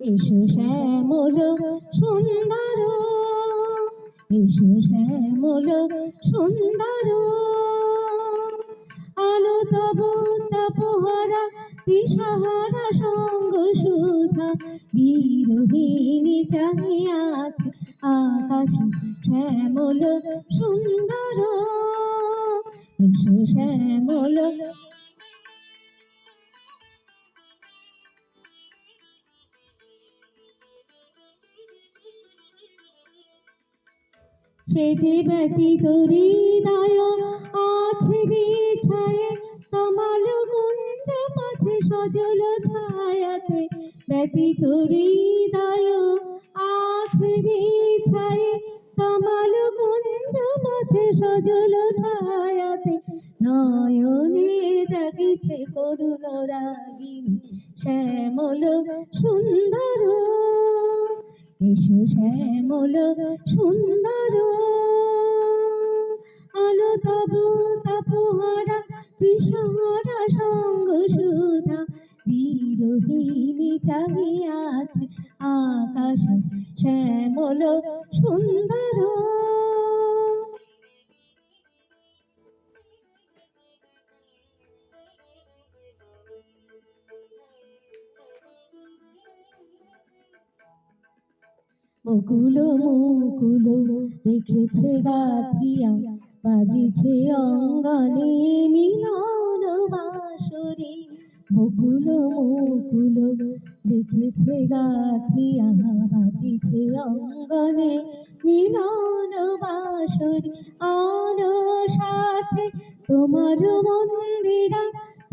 এসো শ্যামল সুন্দর এসো শ্যামল সুন্দর। আলো তব তপহারা দিশাহারা সঙ্গ সুধা, বিরোহিণী চাহিয়াছে আকাশ শ্যামল সুন্দর। এসো শ্যামল সে যে ব্যতীত হৃদয় আছে বিছায়ে, তমাল কুঞ্জ পথে সজল ছায়াতে ব্যতীত হৃদয় আছে বিছায়ে, তমাল কুঞ্জ পথে সজল ছায়াতে নয়নে জাগিছে করুণ রাগিনী শ্যামল সুন্দর। এসো শ্যামল সুন্দর। চাহিয়াছে আকাশে শ্যামল সুন্দর। মুকুল মুকুল রেখেছে গাথিয়া বাজিছে অঙ্গনে। মুকুল মুকুল রেখেছে গাথিয়া বাজিছে অঙ্গনে। মিলন বাঁশরি আর সাথে তোমার মন্দিরা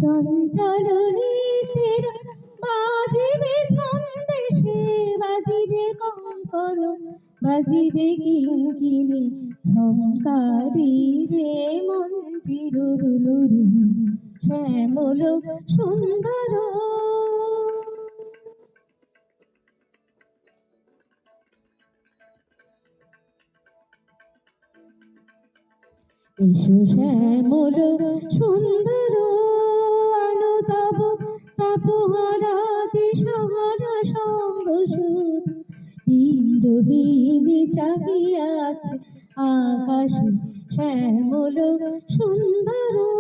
চঞ্চল নীতির বাজিবে ছন্দেশে বাজিবে কঙ্কন বাজিবে কিঙ্কিনি ঝঙ্কারি রে দুলুরু শ্যামল সুন্দর। এসো শ্যামল সুন্দর আলো তব তপহারা দিশাহারা সঙ্গ সুর। বিরোহিণী চাহিয়াছে আকাশে শ্যামল সুন্দর।